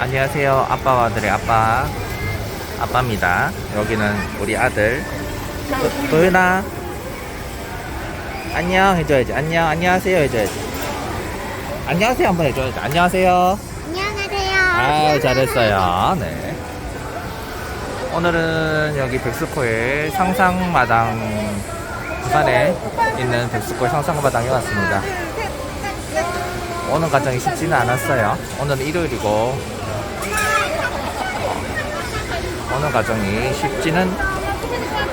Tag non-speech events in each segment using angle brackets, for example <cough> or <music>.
안녕하세요. 아빠와 아들의 아빠. 아빠입니다. 여기는 우리 아들. 도- 도윤아. 안녕 해줘야지. 안녕, 안녕하세요 해줘야지. 안녕하세요 한번 해줘야지. 안녕하세요. 안녕하세요. 아, 잘했어요. 네. 오늘은 여기 백스코의 상상마당, 부산에 있는 백스코의 상상마당에 왔습니다. 오는 과정이 쉽지는 않았어요. 오늘은 일요일이고, 오는 과정이 쉽지는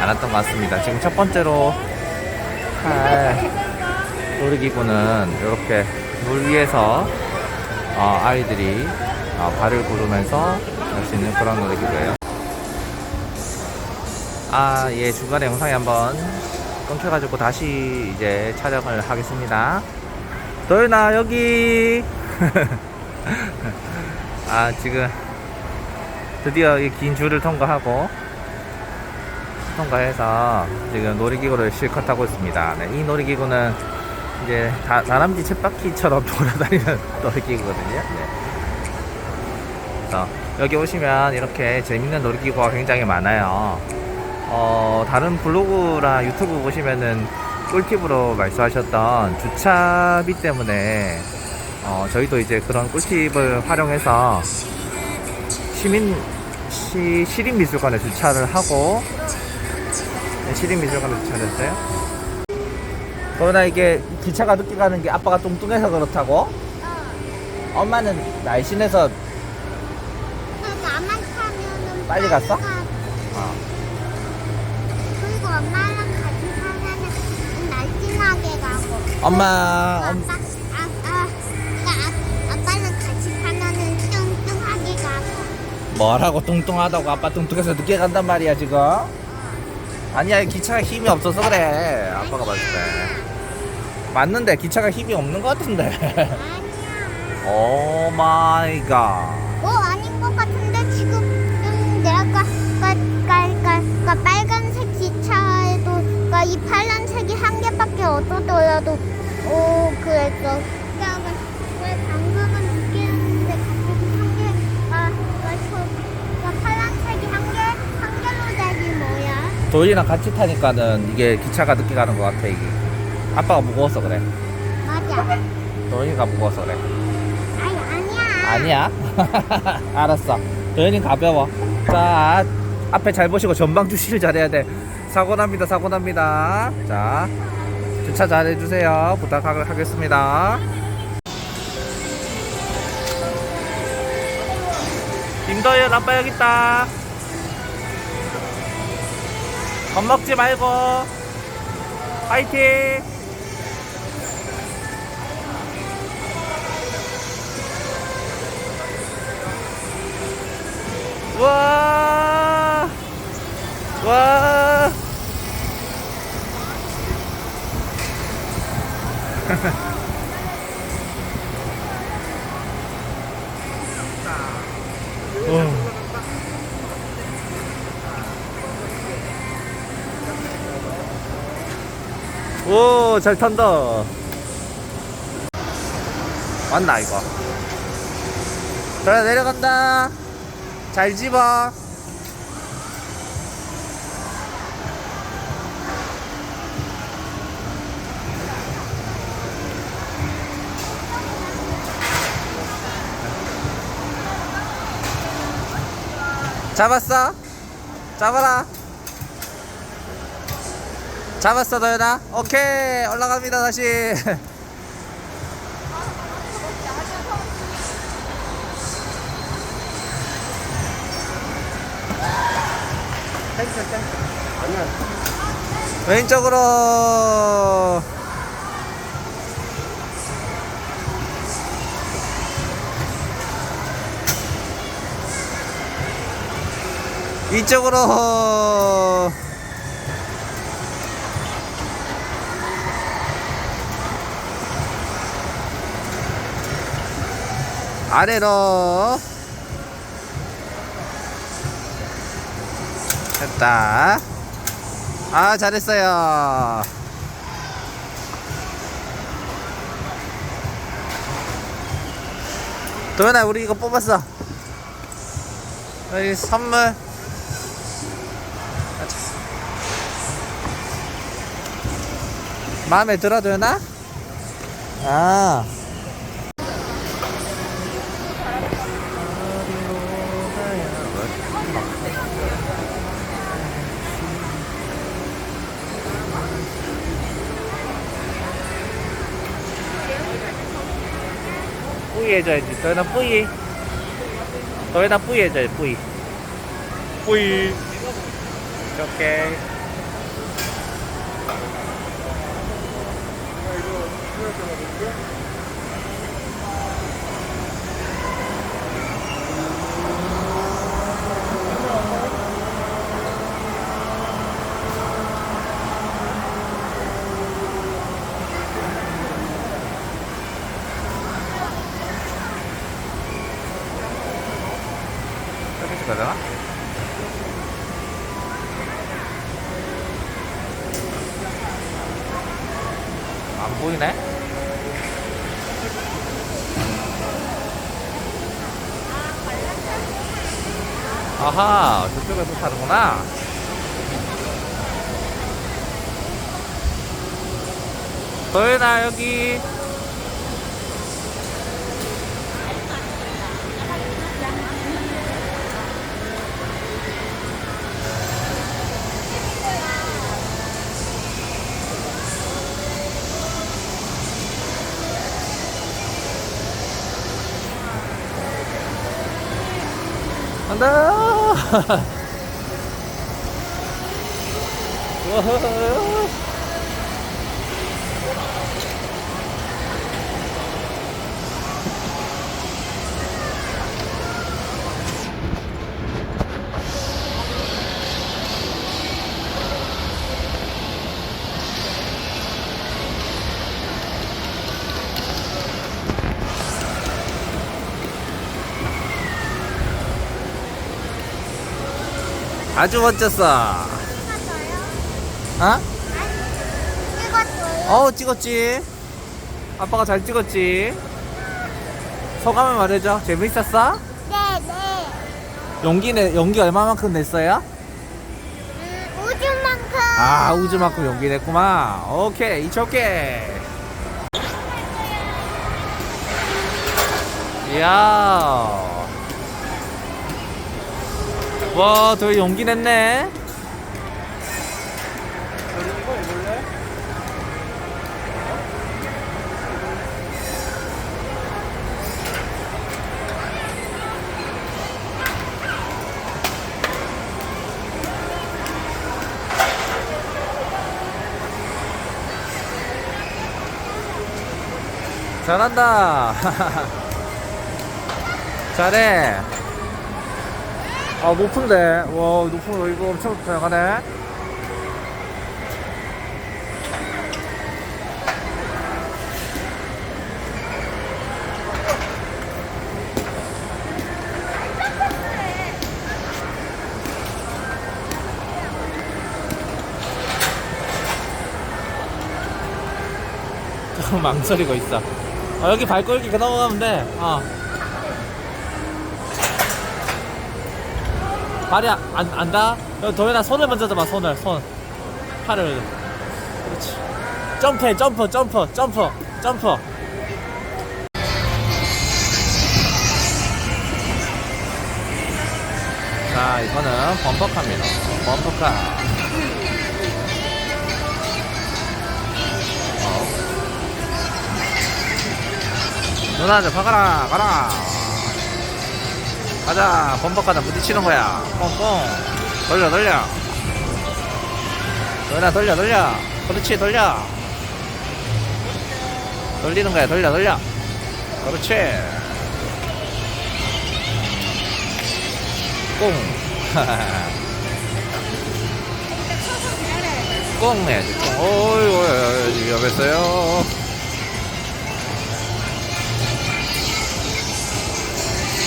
않았던 것 같습니다. 지금 첫 번째로 할 놀이기구는 이렇게 물 위에서 어, 아이들이 어, 발을 구르면서 할 수 있는 그런 놀이기구예요. 아, 예, 중간에 영상이 한번 끊겨가지고 다시 이제 촬영을 하겠습니다. 도윤아, 여기! <laughs> 아, 지금 드디어 이 긴 줄을 통과하고 통과해서 지금 놀이기구를 실컷 타고 있습니다. 네, 이 놀이기구는 이제 다, 다람쥐 쳇바퀴처럼 <laughs> 돌아다니는 놀이기구거든요. 네. 여기 오시면 이렇게 재밌는 놀이기구가 굉장히 많아요. 어, 다른 블로그나 유튜브 보시면은 꿀팁으로 말씀하셨던 주차비 때문에 어, 저희도 이제 그런 꿀팁을 활용해서 시민 시, 시립미술관에 주차를 하고 네, 시립미술관에 주차를 했어요. 그러나 이게 기차가 늦게 가는 게 아빠가 뚱뚱해서 그렇다고? 엄마는 날씬해서 나만 타면은 빨리 갔어? 어, 그리고 엄마랑 같이 타면은 날씬하게 가고. 엄마 엄, 아빠, 뭐라고 뚱뚱하다고 아빠 뚱뚱해서 늦게 간단 말이야 지금 아니야 기차가 힘이 없어서 그래 아빠가 봤을 때 맞는데 기차가 힘이 없는 것 같은데. 오 마이 갓 어 아닌 것 같은데 지금 음, 내가 가 빨간색 기차에도 가, 이 파란색이 한 개밖에 없어더라도 오 그랬어. 그러면 왜 방금은 두 개였는데 갑자기 한 개, 아, 아, 저, 아, 파란색이 한 개, 한 개로 되기 도희랑 같이 타니까는 이게 기차가 늦게 가는 것 같아 이게. 아빠가 무거워서 그래. 맞아. 도희가 무거워서 그래. 아니 아니야. 아니야? <laughs> 알았어. 도희는 가벼워. 자 앞에 잘 보시고 전방 주시를 잘해야 돼. 사고 납니다 사고 납니다. 자 주차 잘 해주세요. 부탁하겠습니다. 김도현 아빠 여기 있다 겁먹지 말고. 파이팅! 와, 와. <laughs> 오, 잘 탄다. 왔나, 이거? 그래, 내려간다. 잘 집어. 잡았어? 잡아라. 잡았어, 너연아. 오케이. 올라갑니다, 다시. 왼쪽으로. 이쪽으로. 아래로. 됐다. 아, 잘했어요. 도현아, 우리 이거 뽑았어. 여기 선물. 마음에 들어 도연아? 아. 뿌이 해줘야지. 도연아 뿌이. 도연아 뿌이 해줘야지. 뿌이. 뿌이. 오케이. 서 가잖아? 안 보이네? 아하, 저쪽에서 타는구나. 도연아, 여기. 간다. <laughs> 우와. 아주 멋졌어. 어? 찍었어요? 어우 찍었지. 아빠가 잘 찍었지. 소감을 말해줘. 재밌었어? 네, 네. 용기 내 용기 얼마만큼 냈어요? 음, 우주만큼. 아 우주만큼 용기 냈구만. 오케이 이츠 오케이. 이야. 와, 더 용기 냈네. 잘한다. <laughs> 잘해. 아, 높은데. 와, 높은 거 이거 엄청 다양하네. 좀 <laughs> 망설이고 있어. 어, 여기 이렇게 넘어가면 돼. 어. 발이 안, 안, 안 닿아? 여기 도현아 손을 먼저 잡아, 손을, 손. 팔을. 그렇지. 점프해, 점프, 점프, 점프, 점프. 자, 이거는 범퍼카입니다. 범퍼카. 어. 누나 이제 가라 가라 가자 범벅가자 부딪히는 거야 뻥뻥 돌려 돌려 누나 돌려 돌려 그렇지 돌려 돌리는 거야 돌려 돌려 그렇지 꽁꽁 해야지 꽁 어이구 위험했어요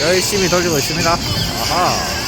열심히 돌리고 있습니다. 아하.